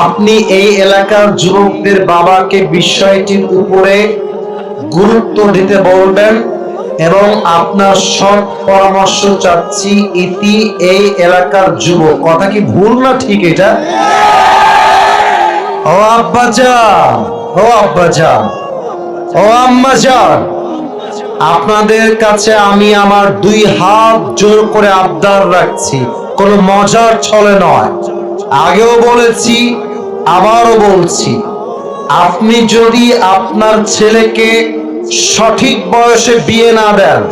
আপনি এই এলাকার যুবকদের বাবাকে বিষয়টির উপরে গুরুত্ব দিতে বলবেন এবং আপনার সৎ পরামর্শ চাচ্ছি ইতি এই এলাকার যুবক। কথা কি ভুল না ঠিক এটা? ও আব্বাজান ও আব্বাজান ও আম্মাজান আপনাদের কাছে আমি আমার দুই হাত জোর করে আবদার রাখছি। কোনো মজার ছলে নয়। আগেও বলেছি, আবারও বলছি, আপনি যদি আপনার ছেলেকে সঠিক বয়সে বিয়ে না দেন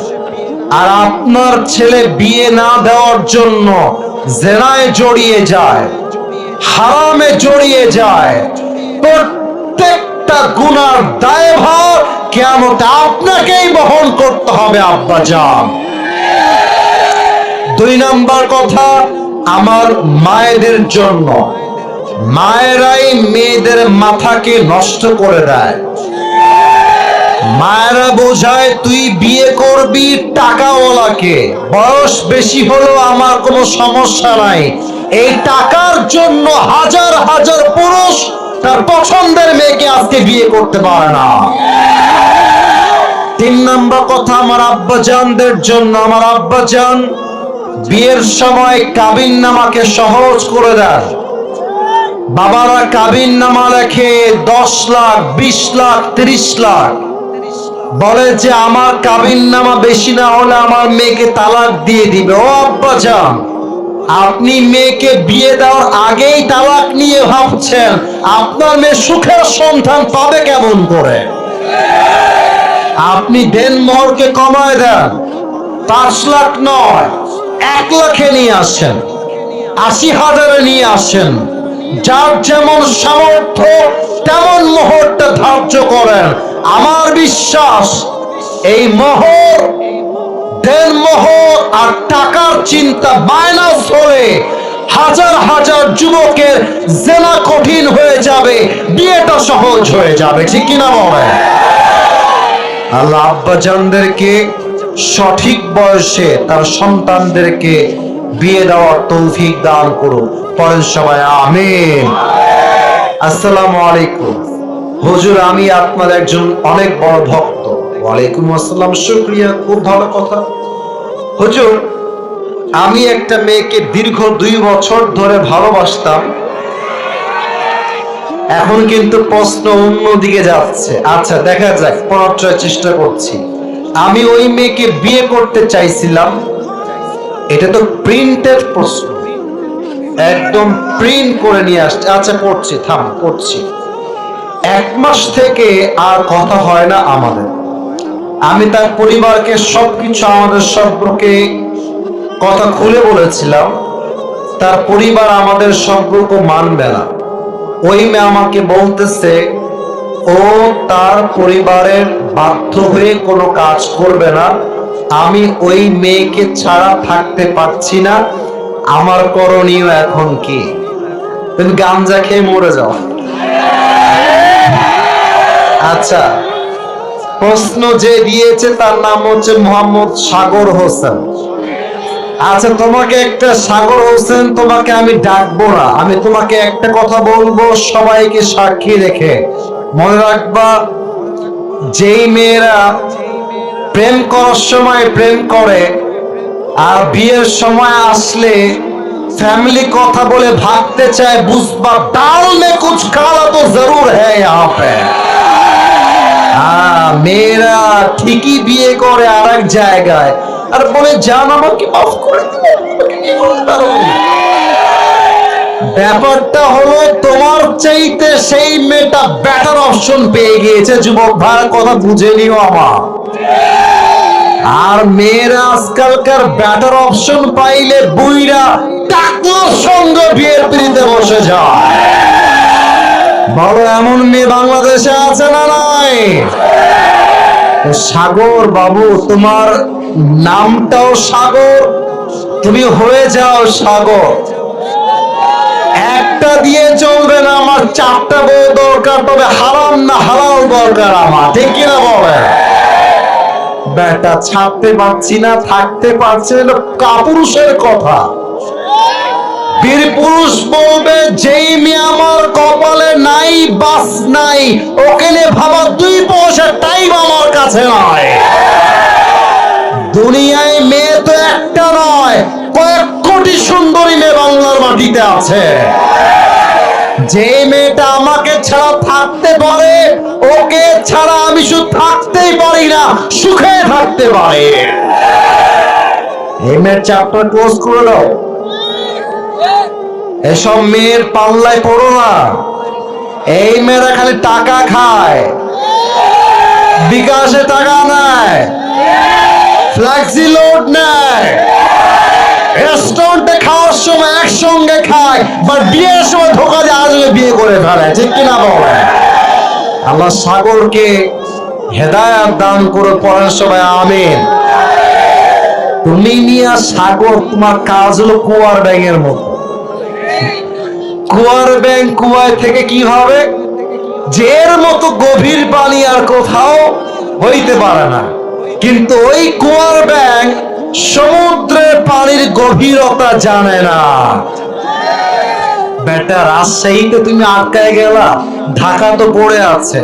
আর আপনার ছেলে বিয়ে না দেওয়ার জন্য জেনায় জড়িয়ে যায়, হারামে জড়িয়ে যায়, প্রত্যেকটা গুনার দায়ভার কেমন আপনাকেই বহন করতে হবে, আব্বা যান দুই নাম্বার কথা আমার মায়েদের জন্য। মায়েরাই মেয়েদের মাথাকে নষ্ট করে দেয়। মায়েরা বোঝায়, তুই বিয়ে করবি টাকাওয়ালাকে। বয়স বেশি হলেও আমার কোনো সমস্যা নাই। এই টাকার জন্য হাজার হাজার পুরুষ তার পছন্দের মেয়েকে আজকে বিয়ে করতে পারে না। তিন নম্বর কথা, আমার আব্বাজানদের জন্য। আমার আব্বাজান বিয়ের সময় কাবিন নামাকে সহজ করে দেন। বাবারা কাবিন নামা লেখে দশ লাখ, বিশ লাখ, তিরিশ লাখ। বলে যে, আমার কাবিন নামা বেশি না হলে আমার মেয়েকে তালাক দিয়ে দিবে। ও আব্বা যান আপনি মেয়েকে বিয়ে দেওয়ার আগেই তালাক নিয়ে ভাবছেন, আপনার মেয়ে সুখের সন্ধান পাবে কেমন করে? আপনি দেন মোহরকে কমায় দেন, পাঁচ লাখ নয়। এক লাখে নিয়ে আসছেন? আশি হাজারে নিয়ে আসছেন। যার যেমন সামর্থ্য, তেমন মোহরটা ধার্য করেন। আমার বিশ্বাস, এই মোহর দেন মোহর আর টাকার চিন্তা মাইনাস হলে হাজার হাজার যুবকের জেনা কঠিন হয়ে যাবে, বিয়েটা সহজ হয়ে যাবে। ঠিক কিনা বলে আল্লাহ আব্বাজানদেরকে সঠিক বয়সে তার সন্তানদেরকে বিয়ে দেওয়ার তৌফিক দান করুন। পরের সবাই, আমিন। আসসালামু আলাইকুম। হুজুর, আমি আপনার একজন অনেক বড় ভক্ত। ওয়ালাইকুম আসসালাম, শুক্রিয়া, খুব ভালো কথা। হুজুর, আমি একটা মেয়েকে দীর্ঘ দুই বছর ধরে ভালোবাসতাম। এখন কিন্তু প্রশ্ন অন্যদিকে যাচ্ছে। আচ্ছা দেখা যাক পুনরায় চেষ্টা করছি। আমি ওই মেয়েকে বিয়ে করতে চাইছিলাম। এটা তো প্রিন্টেড প্রশ্ন। একদম প্রিন্ট করে নিয়ে আসছে। আচ্ছা করছি, থাম, করছি। এক মাস থেকে আর কথা হয় না আমাদের। আমি তার পরিবারকে সবকিছু, আমাদের সম্পর্কে কথা খুলে বলেছিলাম। তার পরিবার আমাদের সম্পর্ক মানবে না। ওই মেয়ে আমাকে বলতেছে, ও তার পরিবারের বাধ্য হয়ে কোনো কাজ করবে না। আমি ওই মেয়েকে ছাড়া থাকতে পারছি না। আমার করণীয় এখন কি? গাঞ্জা খেয়ে মরে যাও। আচ্ছা প্রশ্ন যে দিয়েছে তার নাম হচ্ছে মোহাম্মদ সাগর হোসেন। আচ্ছা তোমাকে একটা সাগর হোসেন তোমাকে আমি ডাকবো না। আমি তোমাকে একটা কথা বলব, সবাইকে সাক্ষী রেখে। মনে রাখবা যেই মেয়েরা প্রেম করার সময় প্রেম করে আর বিয়ের সময় আসলে ফ্যামিলি কথা বলে ভাবতে চায়, বুঝবা ডাল মে কুছ কালা তো জরুর হ্যাঁ পে। মেয়েরা ঠিকই বিয়ে করে আর এক জায়গায়। আর বলে, জান আমাকে মাফ করে দিবে ব্যাপারটা হলো, তোমার চাইতে সেই মেয়েটা বেটার অপশন পেয়ে গিয়েছে, যুবক ভাইয়ের কথা বুঝে নিও আমার। আর মেয়েরা আজকালকার ব্যাটার অপশন পাইলে বুইরা টাকুর সঙ্গে বিয়ের পিড়িতে বসে যায়। বলো, এমন মেয়ে বাংলাদেশে আছে না নাই? সাগর বাবু, তোমার নামটাও সাগর, তুমি হয়ে যাও সাগর। একটা দিয়ে চলবে না, আমার চারটা বউ দরকার, তবে হারাম না, হালাল দরকার আমার, ঠিক কিনা বলে বেটা, ছাড়তে পারছি না, থাকতে না কাপুরুষের কথা। বীর পুরুষ বলবে, যেই মেয়ে আমার কপালে নাই, বাস নাই, ওকে ভাবা দুই পয়সার টাইম আমার কাছে নয়। দুনিয়ায় মেয়ে তো একটা নয়, কয়েক কোটি সুন্দরী মেয়ে বাংলার মাটিতে আছে। যে মেয়েটা আমাকে ছাড়া থাকতে পারে, ওকে ছাড়া আমি শুধু থাকতেই পারি না, সুখে থাকতে পারে। এই মেয়ের চ্যাপ্টার ক্লোজ করে দাও এসব মেয়ের পাল্লায় পড়ো না। এই মেয়েরা খালি টাকা খায়। বিকাশে টাকা নেয়। ফ্লেক্সি লোড নেয়। রেস্টুরেন্টে খাওয়ার সময় একসঙ্গে খায় বাট বিয়ের সময় ধোকা দিয়ে আসলে বিয়ে করে ফেলে, ঠিক কিনা বলে আল্লাহ সাগরকে হেদায়াত দান করে পড়ার সময় আমিন। তুমি নিয়ে সাগর, তোমার কাজ হলো কুয়ার ব্যাঙের মতো। কুয়ার ব্যাং কুয়ায় থেকে কি হবে? যে মতো গভীর পানি আর কোথাও হইতে পারে না। কিন্তু ওই কুয়ার ব্যাং সমুদ্রের পানির গভীরতা জানে না। বেটা, রাজশাহীতে তুমি আটকায় গেলা, ঢাকা তো পড়ে আছে,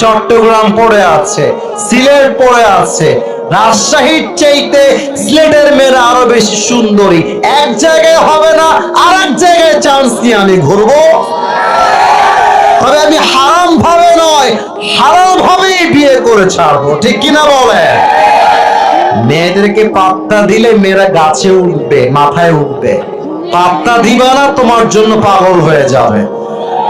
চট্টগ্রাম পড়ে আছে, সিলেট পড়ে আছে, রাজশাহীর চাইতে সিলেটের মেয়েরা আরও বেশি সুন্দরী। এক জায়গায় হবে না আর এক জায়গায় চান্স নিয়ে আমি ঘুরবো। তবে আমি হারাম ভাবে নয় হারাম ভাবেই বিয়ে করে ছাড়বো, ঠিক কিনা বলে মেয়েদেরকে পাত্তা দিলে মেয়েরা গাছে উঠবে, মাথায় উঠবে। পাত্তা দিবা না, তোমার জন্য পাগল হয়ে যাবে।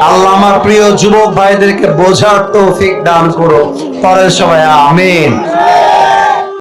আল্লাহ আমার প্রিয় যুবক ভাইদেরকে বোঝার তৌফিক দান করো পরের সময় আমিন।